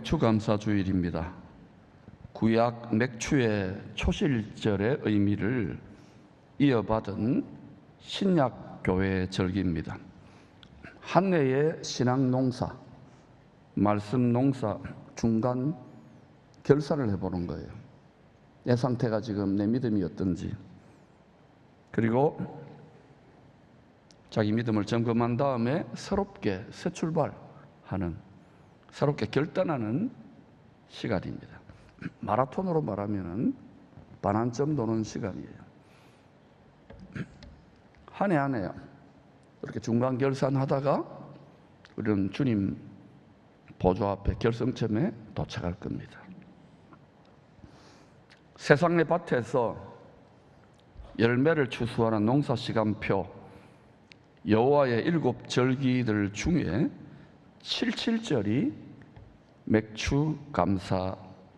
맥주 감사 주일입니다. 구약 맥주의 초실절의 의미를 이어받은 신약 교회 절기입니다. 한 해의 신앙 농사, 말씀 농사 중간 결산을 해보는 거예요. 내 상태가 지금 내 믿음이 어떤지. 그리고 자기 믿음을 점검한 다음에 새롭게 새 출발하는 새롭게 결단하는 시간입니다. 마라톤으로 말하면은 반환점 도는 시간이에요. 한 해 한해 이렇게 중간 결산하다가 우리는 주님 보좌 앞에 결승점에 도착할 겁니다. 세상의 밭에서 열매를 추수하는 농사 시간표 여호와의 일곱 절기들 중에 77절이 맥주 감사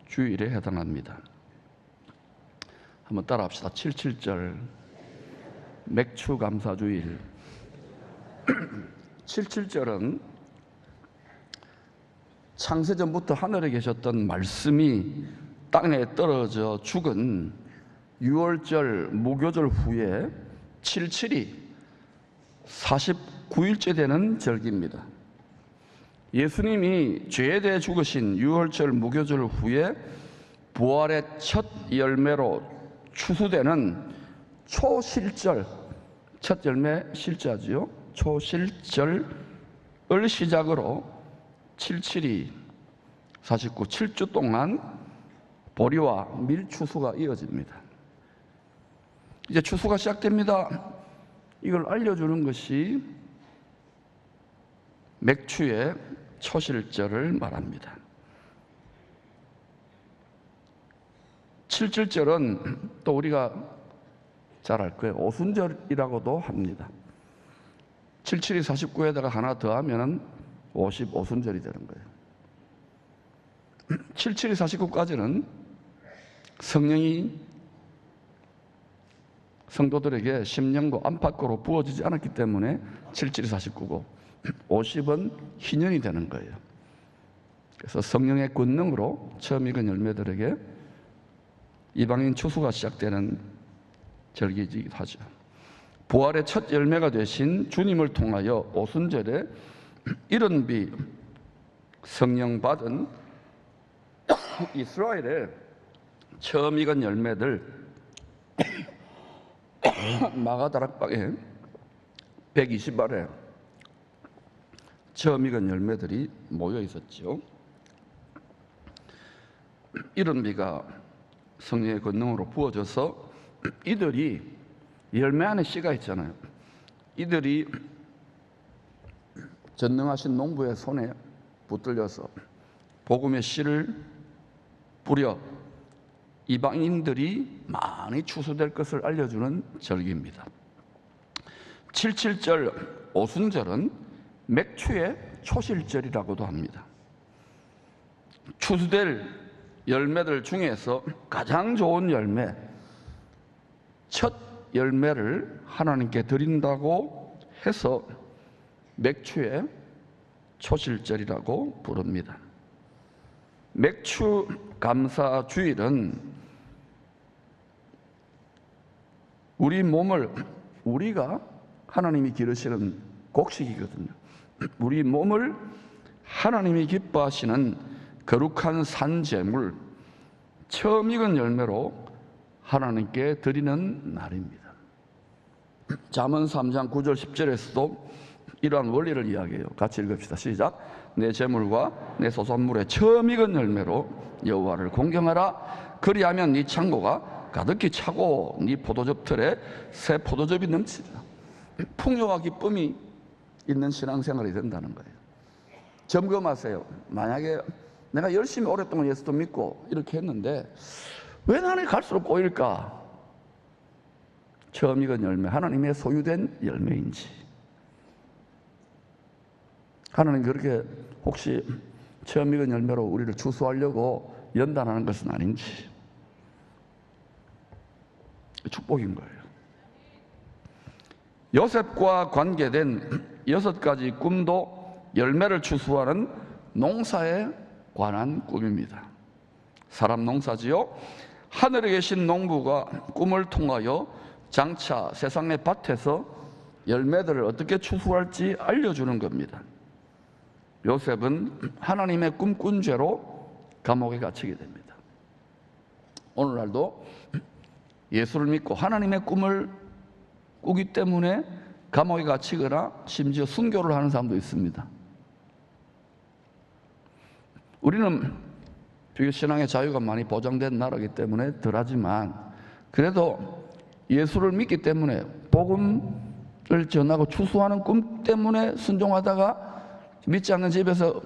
주일에 해당합니다. 한번 따라 합시다. 77절 맥주 감사 주일 77절은 창세전부터 하늘에 계셨던 말씀이 땅에 떨어져 죽은 6월절 무교절 후에 77이 49일째 되는 절기입니다. 예수님이 죄에 대해 죽으신 6월절 무교절 후에 부활의 첫 열매로 추수되는 초실절, 첫 열매 실자지요. 초실절을 시작으로 77이 49, 7주 동안 보리와 밀 추수가 이어집니다. 이제 추수가 시작됩니다. 이걸 알려주는 것이 맥주의 초실절을 말합니다. 7절절은 또 우리가 잘 알 거예요. 오순절이라고도 합니다. 77이 49에다가 하나 더하면 55순절이 되는 거예요. 77이 49까지는 성령이 성도들에게 심령고 안팎으로 부어지지 않았기 때문에 77이 49고 50은 희년이 되는 거예요. 그래서 성령의 권능으로 처음 익은 열매들에게 이방인 추수가 시작되는 절기이기도 하죠. 부활의 첫 열매가 되신 주님을 통하여 오순절에 이런 비 성령 받은 이스라엘의 처음 익은 열매들 마가다락방에 120알에 처음 익은 열매들이 모여 있었죠. 이런 비가 성령의 권능으로 부어져서 이들이 열매 안에 씨가 있잖아요. 이들이 전능하신 농부의 손에 붙들려서 복음의 씨를 뿌려 이방인들이 많이 추수될 것을 알려주는 절기입니다. 77절 오순절은 맥추의 초실절이라고도 합니다. 추수될 열매들 중에서 가장 좋은 열매, 첫 열매를 하나님께 드린다고 해서 맥추의 초실절이라고 부릅니다. 맥추 감사 주일은 우리 몸을 우리가 하나님이 기르시는 곡식이거든요. 우리 몸을 하나님이 기뻐하시는 거룩한 산재물 처음 익은 열매로 하나님께 드리는 날입니다. 잠언 3장 9절 10절에서도 이러한 원리를 이야기해요. 같이 읽읍시다. 시작. 내 재물과 내 소산물의 처음 익은 열매로 여호와를 공경하라. 그리하면 네 창고가 가득히 차고 네 포도즙 틀에 새 포도즙이 넘치리라. 풍요와 기쁨이 있는 신앙생활이 된다는 거예요. 점검하세요. 만약에 내가 열심히 오랫동안 예수도 믿고 이렇게 했는데 왜 나는 갈수록 꼬일까? 처음 익은 열매, 하나님의 소유된 열매인지. 하나님 그렇게 혹시 처음 익은 열매로 우리를 추수하려고 연단하는 것은 아닌지. 축복인 거예요. 요셉과 관계된 여섯 가지 꿈도 열매를 추수하는 농사의 관한 꿈입니다. 사람 농사지요. 하늘에 계신 농부가 꿈을 통하여 장차 세상의 밭에서 열매들을 어떻게 추수할지 알려주는 겁니다. 요셉은 하나님의 꿈꾼 죄로 감옥에 갇히게 됩니다. 오늘날도 예수를 믿고 하나님의 꿈을 꾸기 때문에 감옥에 갇히거나 심지어 순교를 하는 사람도 있습니다. 우리는 비교 신앙의 자유가 많이 보장된 나라이기 때문에 덜하지만 그래도 예수를 믿기 때문에 복음을 전하고 추수하는 꿈 때문에 순종하다가 믿지 않는 집에서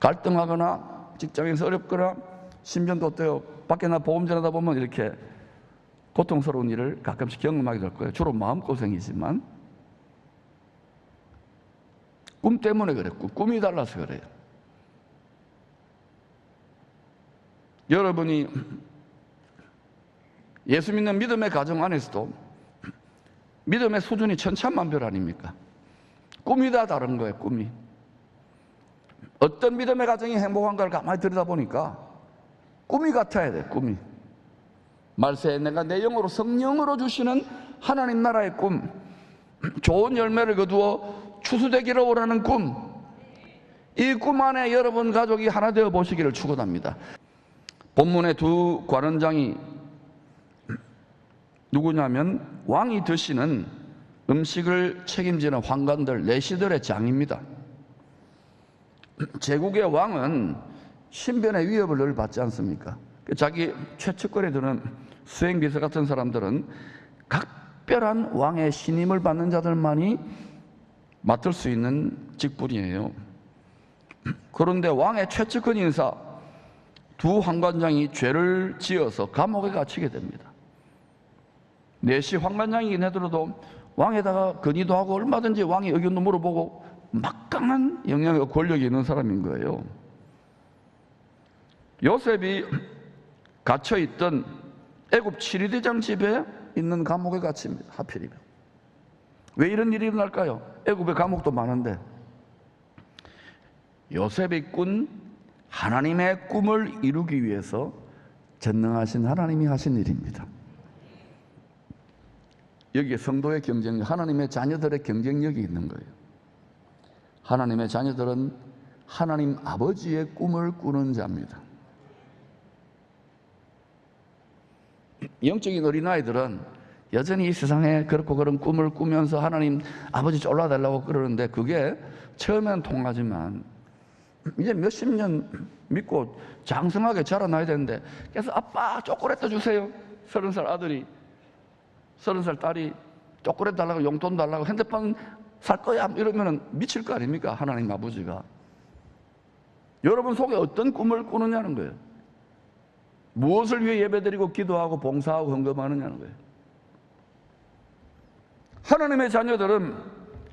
갈등하거나 직장에서 어렵거나 심정도 어때요? 밖에 나 복음 전하다 보면 이렇게 고통스러운 일을 가끔씩 경험하게 될 거예요. 주로 마음고생이지만 꿈 때문에 그래. 꿈이 달라서 그래요. 여러분이 예수 믿는 믿음의 가정 안에서도 믿음의 수준이 천차만별 아닙니까? 꿈이 다 다른 거예요, 꿈이. 어떤 믿음의 가정이 행복한가를 가만히 들여다보니까 꿈이 같아야 돼, 꿈이. 말세에 내가 내 영으로 성령으로 주시는 하나님 나라의 꿈, 좋은 열매를 거두어 추수되기를 원하는 꿈, 이 꿈 안에 여러분 가족이 하나 되어 보시기를 축원합니다. 본문의 두 관원장이 누구냐면 왕이 드시는 음식을 책임지는 환관들 내시들의 장입니다. 제국의 왕은 신변의 위협을 늘 받지 않습니까? 자기 최측근에 드는 수행비서 같은 사람들은 각별한 왕의 신임을 받는 자들만이 맡을 수 있는 직분이에요. 그런데 왕의 최측근 인사 두 황관장이 죄를 지어서 감옥에 갇히게 됩니다. 내시 황관장이긴 해도 왕에다가 건의도 하고 얼마든지 왕의 의견도 물어보고 막강한 영향과 권력이 있는 사람인 거예요. 요셉이 갇혀 있던 애굽 7위대장 집에 있는 감옥에 갇힙니다. 하필이면. 왜 이런 일이 일어날까요? 애굽의 감옥도 많은데 요셉이 꾼 하나님의 꿈을 이루기 위해서 전능하신 하나님이 하신 일입니다. 여기에 성도의 경쟁력, 하나님의 자녀들의 경쟁력이 있는 거예요. 하나님의 자녀들은 하나님 아버지의 꿈을 꾸는 자입니다. 영적인 어린아이들은 여전히 이 세상에 그렇고 그런 꿈을 꾸면서 하나님 아버지 쫄라달라고 그러는데 그게 처음엔 통하지만 이제 몇십 년 믿고 장성하게 자라나야 되는데 그래서 아빠 초콜릿 주세요. 서른 살 아들이. 서른 살 딸이 초콜릿 달라고 용돈 달라고 핸드폰 살 거야 이러면 미칠 거 아닙니까? 하나님 아버지가. 여러분 속에 어떤 꿈을 꾸느냐는 거예요. 무엇을 위해 예배드리고 기도하고 봉사하고 헌금하느냐는 거예요 하나님의 자녀들은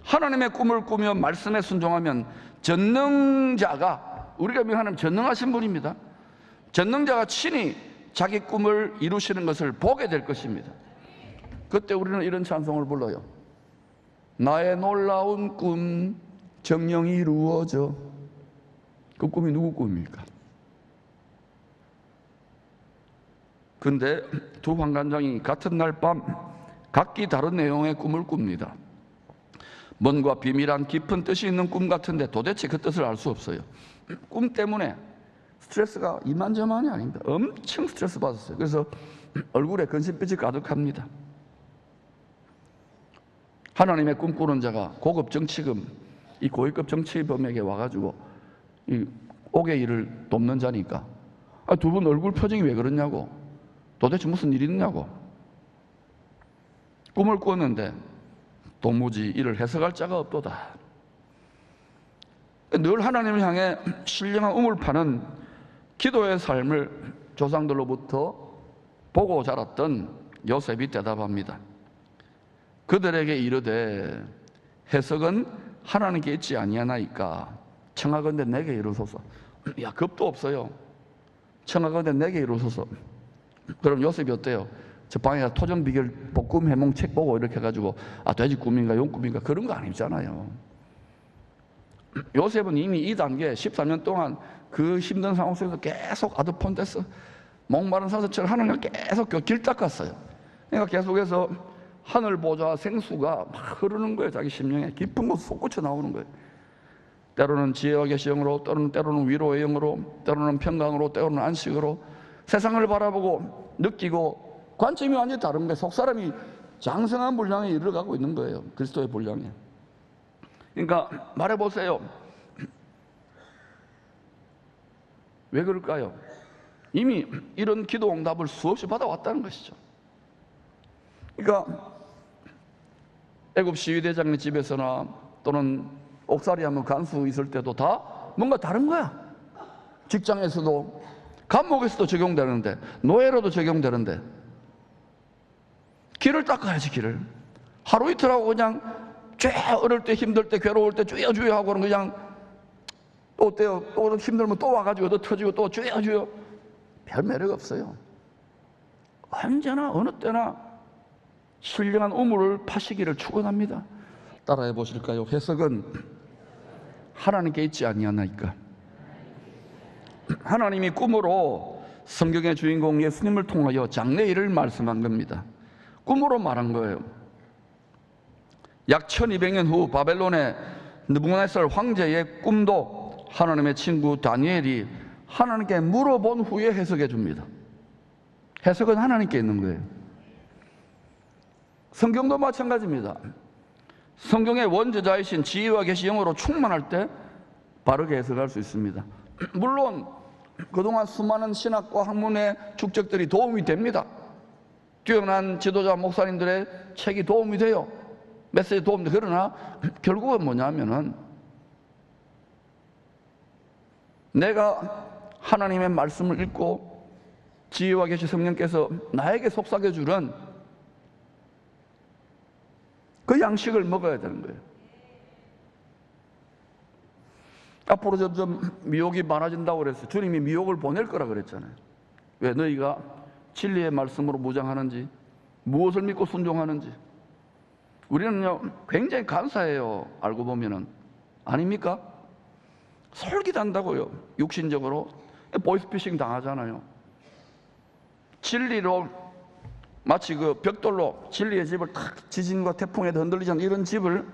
하나님의 꿈을 꾸며 말씀에 순종하면 전능자가 우리가 명하는 전능하신 분입니다. 전능자가 친히 자기 꿈을 이루시는 것을 보게 될 것입니다. 그때 우리는 이런 찬송을 불러요. 나의 놀라운 꿈 정령이 이루어져. 그 꿈이 누구 꿈입니까? 근데 두 황관장이 같은 날 밤 각기 다른 내용의 꿈을 꿉니다. 뭔가 비밀한 깊은 뜻이 있는 꿈 같은데 도대체 그 뜻을 알 수 없어요. 꿈 때문에 스트레스가 이만저만이 아닙니다. 엄청 스트레스 받았어요. 그래서 얼굴에 근심빛이 가득합니다. 하나님의 꿈꾸는 자가 고급 정치금, 이 고위급 정치범에게 와가지고 이 옥의 일을 돕는 자니까. 아, 두 분 얼굴 표정이 왜 그러냐고. 도대체 무슨 일이 있냐고 꿈을 꾸었는데 도무지 이를 해석할 자가 없도다. 늘 하나님을 향해 신령한 우물 파는 기도의 삶을 조상들로부터 보고 자랐던 요셉이 대답합니다. 그들에게 이르되 해석은 하나님께 있지 아니하나이까 청하건대 내게 이루소서 야 겁도 없어요 청하건대 내게 이루소서 그럼 요셉이 어때요? 저 방에 토종 비결 볶음 해몽 책 보고 이렇게 해가지고 아 돼지 꿈인가 용 꿈인가 그런 거 아니잖아요 요셉은 이미 이 단계 13년 동안 그 힘든 상황 속에서 계속 아드폰데스 목마른 사자처럼 하늘을 계속 그길 닦았어요. 그러니까 계속해서 하늘 보좌 생수가 막 흐르는 거예요. 자기 심령에 깊은 곳 솟구쳐 나오는 거예요. 때로는 지혜와 계시 영으로, 때로는 때로는 위로의 영으로, 때로는 평강으로, 때로는 안식으로 세상을 바라보고 느끼고 관점이 완전히 다른 거예요. 속 사람이 장성한 분량에 이르러가고 있는 거예요. 그리스도의 분량에. 그러니까 말해보세요. 왜 그럴까요? 이미 이런 기도 응답을 수없이 받아왔다는 것이죠. 그러니까 애굽 시위대장의 집에서나 또는 옥살이 하면 간수 있을 때도 다 뭔가 다른 거야. 직장에서도 감옥에서도 적용되는데 노예로도 적용되는데 길을 닦아야지 길을 하루 이틀 하고 그냥 쬐 어릴 때 힘들 때 괴로울 때 쭈여 쭈여 하고는 그냥 또 어때요? 또 힘들면 또 와가지고 또 터지고 또 쭈여 쭈여 별 매력 없어요. 언제나 어느 때나 신령한 우물을 파시기를 축원합니다. 따라해 보실까요? 해석은 하나님께 있지 아니하나이까? 하나님이 꿈으로 성경의 주인공 예수님을 통하여 장래일을 말씀한 겁니다. 꿈으로 말한 거예요. 약 1200년 후 바벨론의 느부갓네살 황제의 꿈도 하나님의 친구 다니엘이 하나님께 물어본 후에 해석해 줍니다. 해석은 하나님께 있는 거예요. 성경도 마찬가지입니다. 성경의 원저자이신 지혜와 계시 영어로 충만할 때 바르게 해석할 수 있습니다. 물론 그동안 수많은 신학과 학문의 축적들이 도움이 됩니다. 뛰어난 지도자 목사님들의 책이 도움이 돼요. 메시지 도움이 돼. 그러나 결국은 뭐냐면은 내가 하나님의 말씀을 읽고 지혜와 계시 성령께서 나에게 속삭여 주는 그 양식을 먹어야 되는 거예요. 앞으로 점점 미혹이 많아진다고 그랬어요. 주님이 미혹을 보낼 거라 그랬잖아요. 왜 너희가 진리의 말씀으로 무장하는지 무엇을 믿고 순종하는지 우리는요 굉장히 간사해요. 알고 보면은 아닙니까? 솔깃한다고요. 육신적으로 보이스피싱 당하잖아요. 진리로 마치 그 벽돌로 진리의 집을 탁 지진과 태풍에 흔들리지 않는 이런 집을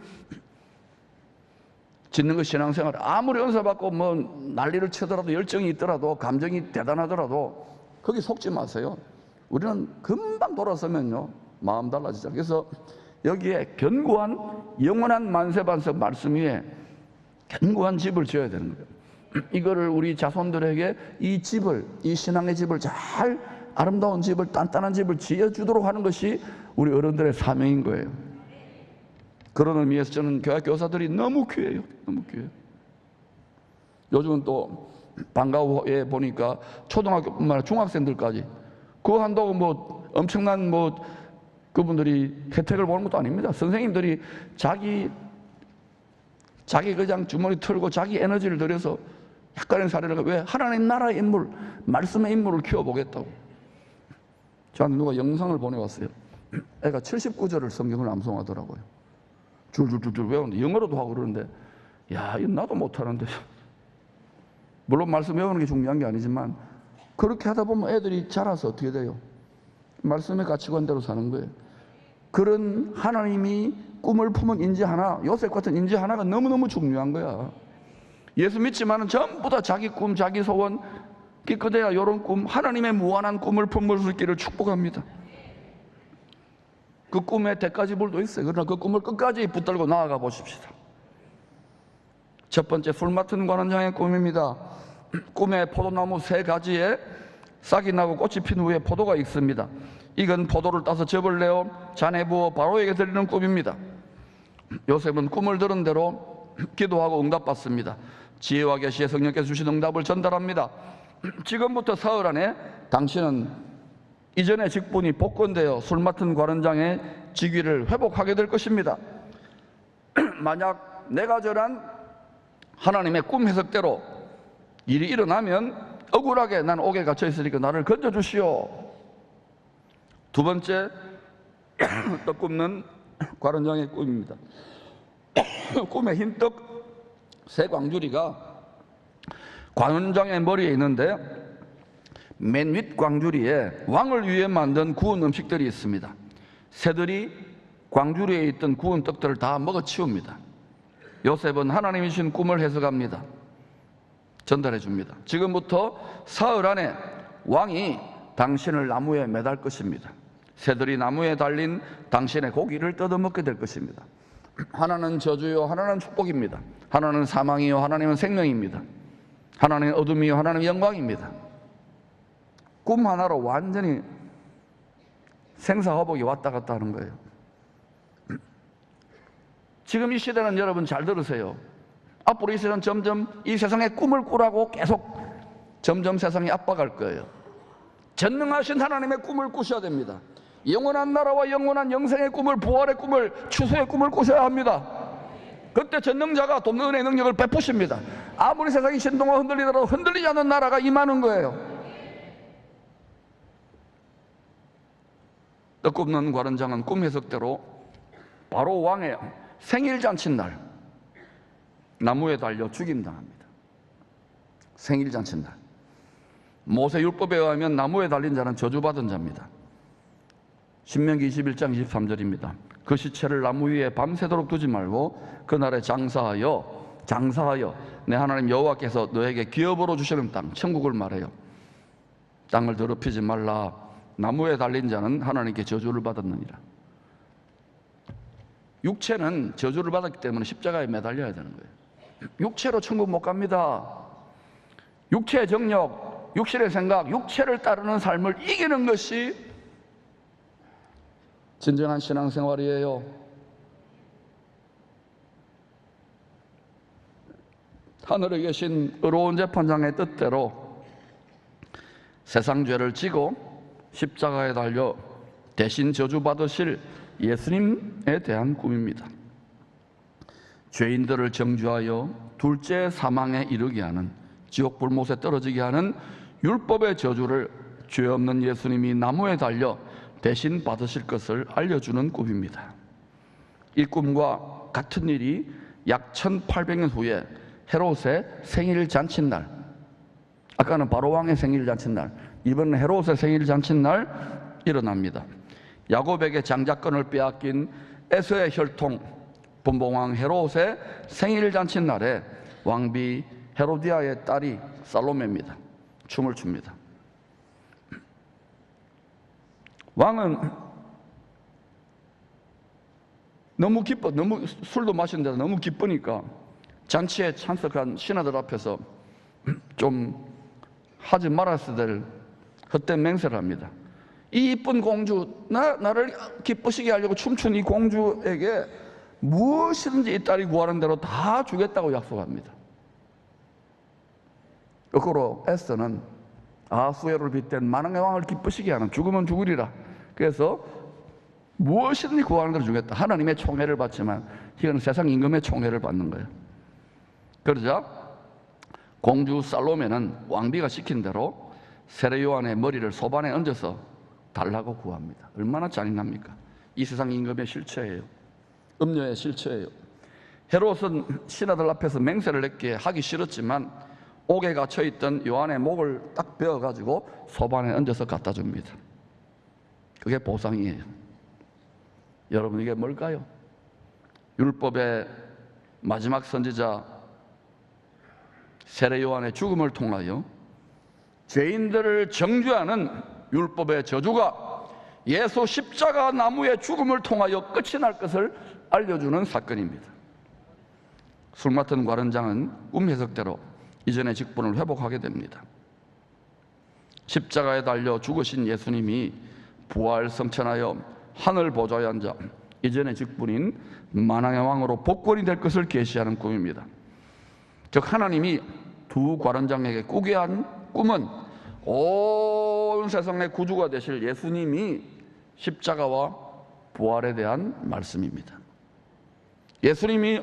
짓는 것 신앙생활 아무리 은사 받고 뭐 난리를 치더라도 열정이 있더라도 감정이 대단하더라도 거기 속지 마세요. 우리는 금방 돌아서면요 마음 달라지죠. 그래서 여기에 견고한 영원한 만세반석 말씀 위에 견고한 집을 지어야 되는 거예요. 이거를 우리 자손들에게 이 집을 이 신앙의 집을 잘 아름다운 집을 단단한 집을 지어주도록 하는 것이 우리 어른들의 사명인 거예요. 그런 의미에서 저는 교회 교사들이 너무 귀해요. 너무 귀해요. 요즘은 또 방과 후에 보니까 초등학교뿐만 아니라 중학생들까지 그거 한다고 뭐 엄청난 뭐 그분들이 혜택을 보는 것도 아닙니다. 선생님들이 자기 자기 그냥 주머니 털고 자기 에너지를 들여서 약간의 사례를 왜 하나님 나라의 인물, 말씀의 인물을 키워보겠다고. 저한테 누가 영상을 보내왔어요. 애가 79절을 성경을 암송하더라고요. 줄줄줄줄 외우는데 영어로도 하고 그러는데 야, 나도 못하는데 물론 말씀 외우는 게 중요한 게 아니지만 그렇게 하다 보면 애들이 자라서 어떻게 돼요? 말씀의 가치관대로 사는 거예요. 그런 하나님이 꿈을 품은 인지 하나, 요셉 같은 인지 하나가 너무너무 중요한 거야. 예수 믿지만은 전부 다 자기 꿈, 자기 소원, 기껏해야 이런 꿈, 하나님의 무한한 꿈을 품을 수 있기를 축복합니다. 그 꿈에 대가지불도 있어요. 그러나 그 꿈을 끝까지 붙들고 나아가 보십시다. 첫 번째 술 맡은 관원장의 꿈입니다. 꿈에 포도나무 세 가지에 싹이 나고 꽃이 핀 후에 포도가 익습니다. 익은 포도를 따서 즙을 내어 잔에 부어 바로에게 드리는 꿈입니다. 요셉은 꿈을 들은 대로 기도하고 응답받습니다. 지혜와 계시의 성령께서 주신 응답을 전달합니다. 지금부터 사흘 안에 당신은 이전의 직분이 복권되어 술 맡은 관원장의 직위를 회복하게 될 것입니다. 만약 내가 저란 하나님의 꿈 해석대로 일이 일어나면 억울하게 난 옥에 갇혀 있으니까 나를 건져 주시오. 두 번째 떡 굽는 관원장의 꿈입니다. 꿈에 흰떡 세 광주리가 관원장의 머리에 있는데 맨 윗 광주리에 왕을 위해 만든 구운 음식들이 있습니다. 새들이 광주리에 있던 구운 떡들을 다 먹어치웁니다. 요셉은 하나님이 주신 꿈을 해석합니다. 전달해 줍니다. 지금부터 사흘 안에 왕이 당신을 나무에 매달 것입니다. 새들이 나무에 달린 당신의 고기를 뜯어먹게 될 것입니다. 하나는 저주요, 하나는 축복입니다. 하나는 사망이요, 하나님은 생명입니다. 하나는 어둠이요, 하나는 영광입니다. 꿈 하나로 완전히 생사화복이 왔다 갔다 하는 거예요. 지금 이 시대는 여러분 잘 들으세요. 앞으로 이 세상은 점점 이 세상의 꿈을 꾸라고 계속 점점 세상이 압박할 거예요. 전능하신 하나님의 꿈을 꾸셔야 됩니다. 영원한 나라와 영원한 영생의 꿈을 부활의 꿈을 추수의 꿈을 꾸셔야 합니다. 그때 전능자가 돕는 은혜 능력을 베푸십니다. 아무리 세상이 신동을 흔들리더라도 흔들리지 않는 나라가 임하는 거예요. 떡굽는 관원장은 꿈 해석대로 바로 왕의 생일 잔칫날 나무에 달려 죽임당합니다. 생일 잔칫날. 모세 율법에 의하면 나무에 달린 자는 저주받은 자입니다. 신명기 21장 23절입니다. 그 시체를 나무 위에 밤새도록 두지 말고 그날에 장사하여 장사하여 내 하나님 여호와께서 너에게 기업으로 주시는 땅 천국을 말해요. 땅을 더럽히지 말라. 나무에 달린 자는 하나님께 저주를 받았느니라. 육체는 저주를 받았기 때문에 십자가에 매달려야 되는 거예요. 육체로 천국 못 갑니다. 육체의 정력, 육신의 생각, 육체를 따르는 삶을 이기는 것이 진정한 신앙생활이에요. 하늘에 계신 의로운 재판장의 뜻대로 세상 죄를 지고 십자가에 달려 대신 저주받으실 예수님에 대한 꿈입니다. 죄인들을 정죄하여 둘째 사망에 이르게 하는 지옥 불못에 떨어지게 하는 율법의 저주를 죄 없는 예수님이 나무에 달려 대신 받으실 것을 알려주는 꿈입니다. 이 꿈과 같은 일이 약 1800년 후에 헤롯의 생일 잔칫날 아까는 바로 왕의 생일 잔칫날 이번은 헤롯의 생일 잔칫날 일어납니다. 야곱에게 장자권을 빼앗긴 에서의 혈통 분봉왕 헤롯의 생일 잔칫날에 왕비 헤로디아의 딸이 살로메입니다. 춤을 춥니다. 왕은 너무 기뻐, 너무 술도 마신데 너무 기쁘니까 잔치에 참석한 신하들 앞에서 좀 하지 말았어야 될 헛된 맹세를 합니다. 이 이쁜 공주, 나, 나를 기쁘시게 하려고 춤춘 이 공주에게 무엇이든지 이 딸이 구하는 대로 다 주겠다고 약속합니다. 거꾸로 에스더는 아수에를 빗댄 만왕의 왕을 기쁘시게 하는 죽으면 죽으리라. 그래서 무엇이든지 구하는 대로 주겠다. 하나님의 총애를 받지만 이건 세상 임금의 총애를 받는 거예요. 그러자 공주 살로메는 왕비가 시킨 대로 세례 요한의 머리를 소반에 얹어서 달라고 구합니다. 얼마나 잔인합니까? 이 세상 임금의 실체예요. 음녀의 실체예요. 헤롯은 신하들 앞에서 맹세를 냈기에 하기 싫었지만 옥에 갇혀 있던 요한의 목을 딱 베어 가지고 소반에 얹어서 갖다 줍니다. 그게 보상이에요. 여러분 이게 뭘까요? 율법의 마지막 선지자 세례 요한의 죽음을 통하여 죄인들을 정죄하는 율법의 저주가 예수 십자가 나무의 죽음을 통하여 끝이 날 것을 알려주는 사건입니다. 술 맡은 관원장은 꿈 해석대로 이전의 직분을 회복하게 됩니다. 십자가에 달려 죽으신 예수님이 부활 성천하여 하늘 보좌에 앉아 이전의 직분인 만왕의 왕으로 복권이 될 것을 계시하는 꿈입니다. 즉 하나님이 두 관원장에게 꾸게 한 꿈은 온 세상의 구주가 되실 예수님이 십자가와 부활에 대한 말씀입니다. 예수님이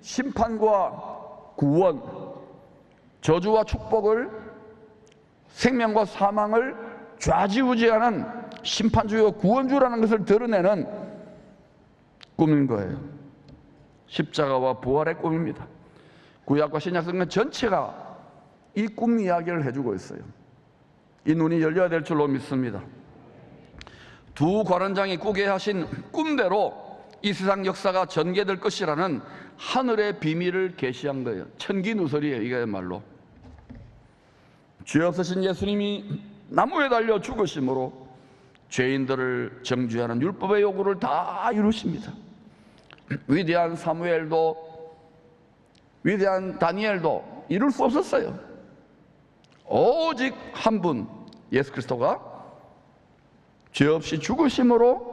심판과 구원, 저주와 축복을 생명과 사망을 좌지우지하는 심판주요 구원주라는 것을 드러내는 꿈인 거예요. 십자가와 부활의 꿈입니다. 구약과 신약 성경 전체가 이 꿈 이야기를 해주고 있어요. 이 눈이 열려야 될 줄로 믿습니다. 두 관원장이 꾸게 하신 꿈대로 이 세상 역사가 전개될 것이라는 하늘의 비밀을 계시한 거예요. 천기누설이에요, 이거야말로. 죄 없으신 예수님이 나무에 달려 죽으심으로 죄인들을 정죄하는 율법의 요구를 다 이루십니다. 위대한 사무엘도 위대한 다니엘도 이룰 수 없었어요. 오직 한 분 예수 그리스도가 죄 없이 죽으심으로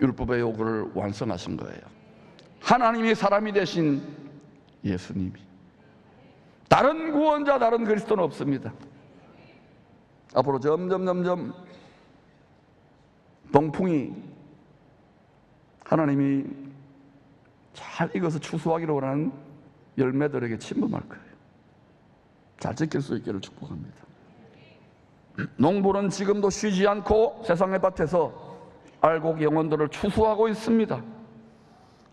율법의 요구를 완성하신 거예요. 하나님이 사람이 되신 예수님이 다른 구원자 다른 그리스도는 없습니다. 앞으로 점점 점점 동풍이 하나님이 잘 익어서 추수하기를 원하는 열매들에게 침범할 거예요. 잘 지킬 수 있기를 축복합니다. 농부는 지금도 쉬지 않고 세상의 밭에서 알곡 영혼들을 추수하고 있습니다.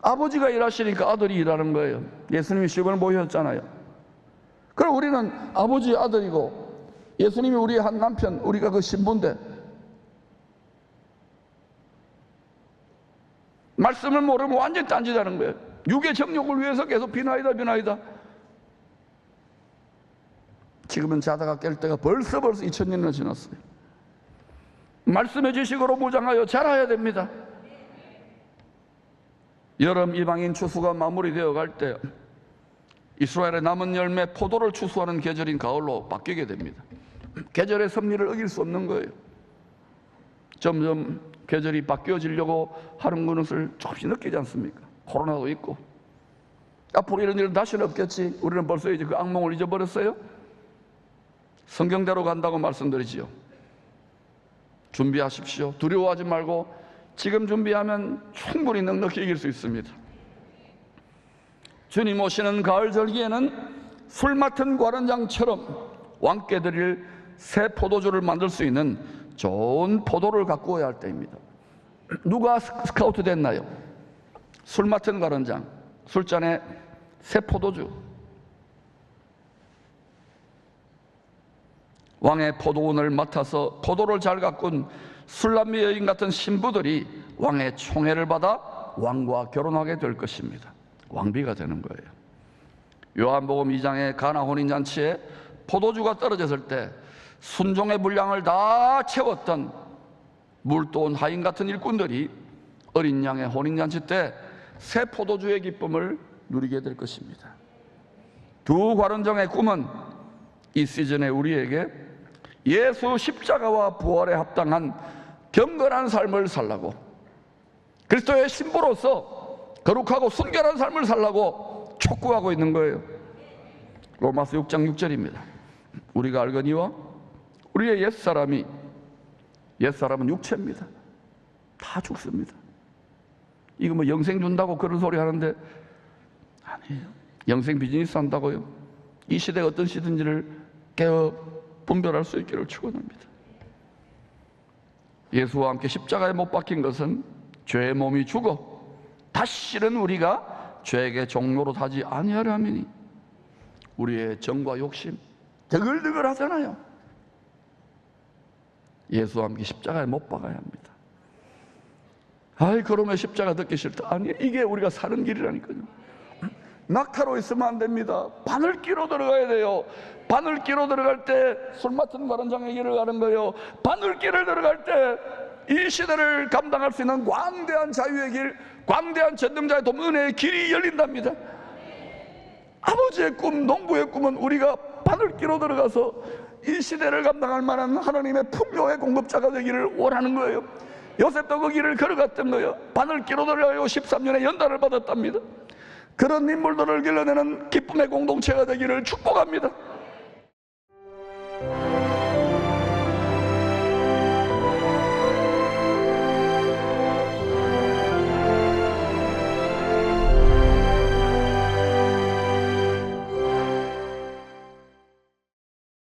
아버지가 일하시니까 아들이 일하는 거예요. 예수님이 시골 모셨잖아요. 그럼 우리는 아버지 아들이고 예수님이 우리의 한 남편, 우리가 그 신부인데 말씀을 모르면 완전 딴짓하는 거예요. 육의 정욕을 위해서 계속 비나이다 비나이다. 지금은 자다가 깰 때가 벌써 벌써 2000년이나 지났어요. 말씀의 지식으로 무장하여 자라야 됩니다. 여름 이방인 추수가 마무리되어 갈 때 이스라엘의 남은 열매 포도를 추수하는 계절인 가을로 바뀌게 됩니다. 계절의 섭리를 어길 수 없는 거예요. 점점 계절이 바뀌어지려고 하는 것을 조금씩 느끼지 않습니까? 코로나도 있고 앞으로 이런 일은 다시는 없겠지. 우리는 벌써 이제 그 악몽을 잊어버렸어요. 성경대로 간다고 말씀드리지요. 준비하십시오. 두려워하지 말고 지금 준비하면 충분히 넉넉히 이길 수 있습니다. 주님 오시는 가을 절기에는 술 맡은 관원장처럼 왕께 드릴 새 포도주를 만들 수 있는 좋은 포도를 갖고 오야 할 때입니다. 누가 스카우트 됐나요? 술 맡은 관원장, 술잔에 새 포도주. 왕의 포도원을 맡아서 포도를 잘 가꾼 술람미 여인 같은 신부들이 왕의 총애를 받아 왕과 결혼하게 될 것입니다. 왕비가 되는 거예요. 요한복음 2장의 가나 혼인잔치에 포도주가 떨어졌을 때 순종의 분량을 다 채웠던 물도온 하인 같은 일꾼들이 어린 양의 혼인잔치 때 새 포도주의 기쁨을 누리게 될 것입니다. 두 관원정의 꿈은 이 시즌에 우리에게 예수 십자가와 부활에 합당한 경건한 삶을 살라고 그리스도의 신부로서 거룩하고 순결한 삶을 살라고 촉구하고 있는 거예요. 로마서 6장 6절입니다. 우리가 알거니와 우리의 옛사람이 옛사람은 육체입니다. 다 죽습니다. 이거 뭐 영생 준다고 그런 소리 하는데 아니에요. 영생 비즈니스 한다고요. 이 시대가 어떤 시든지를 깨어 분별할 수 있기를 축원합니다. 예수와 함께 십자가에 못 박힌 것은 죄의 몸이 죽어 다시는 우리가 죄에게 종로로 타지 아니하려 함이니 우리의 정과 욕심 드글드글 하잖아요. 예수와 함께 십자가에 못 박아야 합니다. 아이 그러면 십자가 듣기 싫다. 아니 이게 우리가 사는 길이라니까요. 낙타로 있으면 안 됩니다. 바늘기로 들어가야 돼요. 바늘기로 들어갈 때 술 맡은 바른장의 길을 가는 거예요. 바늘기를 들어갈 때 이 시대를 감당할 수 있는 광대한 자유의 길, 광대한 전능자의 돔 은혜의 길이 열린답니다. 아버지의 꿈, 농부의 꿈은 우리가 바늘기로 들어가서 이 시대를 감당할 만한 하나님의 풍요의 공급자가 되기를 원하는 거예요. 요셉도 그 길을 걸어갔던 거예요. 바늘기로 들어가고 13년의 연단을 받았답니다. 그런 인물들을 길러내는 기쁨의 공동체가 되기를 축복합니다.